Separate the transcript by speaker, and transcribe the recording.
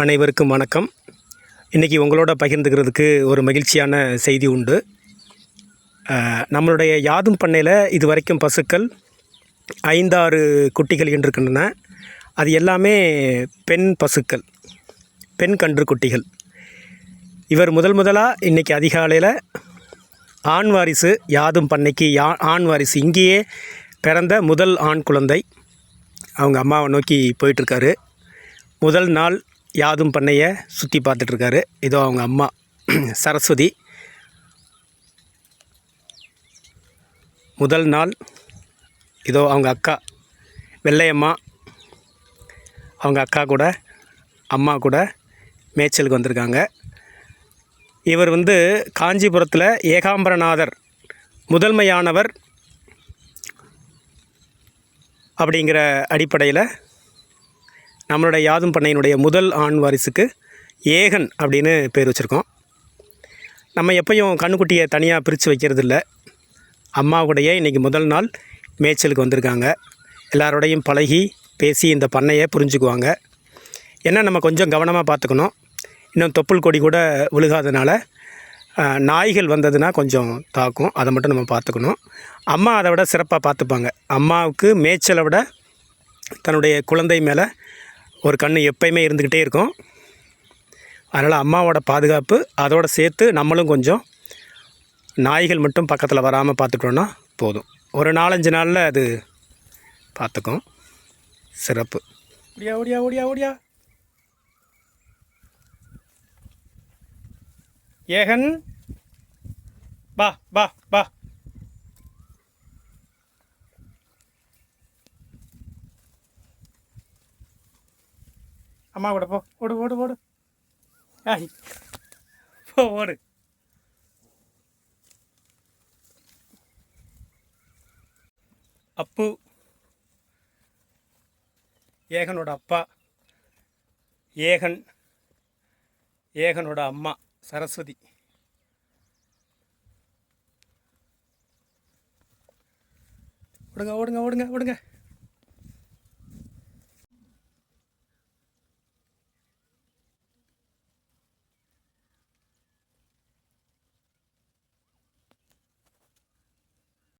Speaker 1: அனைவருக்கும் வணக்கம். இன்றைக்கி உங்களோட பகிர்ந்துக்கிறதுக்கு ஒரு மகிழ்ச்சியான செய்தி உண்டு. நம்மளுடைய யாதும் பண்ணையில் இது வரைக்கும் பசுக்கள் ஐந்தாறு குட்டிகள் இருக்கின்றன அது எல்லாமே பெண் பசுக்கள் பெண் கன்று குட்டிகள். இவர் முதல் முதலாக இன்றைக்கி அதிகாலையில் ஆண் வாரிசு யாதும் பண்ணைக்கு யா ஆண் வாரிசு இங்கேயே பிறந்த முதல் ஆண் குழந்தை. அவங்க அம்மாவை நோக்கி போயிட்டுருக்காரு. முதல் நாள் யாதும் பண்ணையை சுற்றி பார்த்துட்ருக்காரு. இதோ அவங்க அம்மா சரஸ்வதி. முதல் நாள் இதோ அவங்க அக்கா வெள்ளையம்மா. அவங்க அக்கா கூட அம்மா கூட மேய்ச்சலுக்கு வந்திருக்காங்க. இவர் வந்து காஞ்சிபுரத்தில் ஏகாம்பரநாதர் முதன்மையானவர் அப்படிங்கிற அடிப்படையில் நம்மளுடைய யாதும் பண்ணையினுடைய முதல் ஆண் வாரிசுக்கு ஏகன் அப்படின்னு பேர் வச்சுருக்கோம். நம்ம எப்பயும் கண்ணுக்குட்டியை தனியாக பிரித்து வைக்கிறது இல்லை இன்றைக்கி முதல் நாள் மேய்ச்சலுக்கு வந்திருக்காங்க. எல்லாரோடையும் பழகி பேசி இந்த பண்ணையை புரிஞ்சுக்குவாங்க. என்ன நம்ம கொஞ்சம் கவனமாக பார்த்துக்கணும். இன்னும் தொப்புள் கொடி கூட விழுகாதனால நாய்கள் வந்ததுன்னா கொஞ்சம் தாக்கும். அதை மட்டும் நம்ம பார்த்துக்கணும். அம்மா அதை விட சிறப்பாக பார்த்துப்பாங்க. அம்மாவுக்கு மேய்ச்சலை விட தன்னுடைய குழந்தை மேலே ஒரு கண் எப்பயுமே இருந்துக்கிட்டே இருக்கும். அதனால் அம்மாவோட பாதுகாப்பு அதோடு சேர்த்து நம்மளும் கொஞ்சம் நாய்கள் மட்டும் பக்கத்தில் வராமல் பார்த்துட்டோன்னா போதும். ஒரு நாலஞ்சு நாளில் அது பார்த்துக்கும். சிறப்பு. ஓடியா ஓடியா ஓடியா ஓடியா. ஏகன் பா பா பா அம்மா கூட போ. ஓடு ஓடு ஓடு. ஆய் போ ஓடு. அப்பு. ஏகனோட அப்பா. ஏகன். ஏகனோட அம்மா சரஸ்வதி. ஓடுங்க ஓடுங்க ஓடுங்க ஓடுங்க.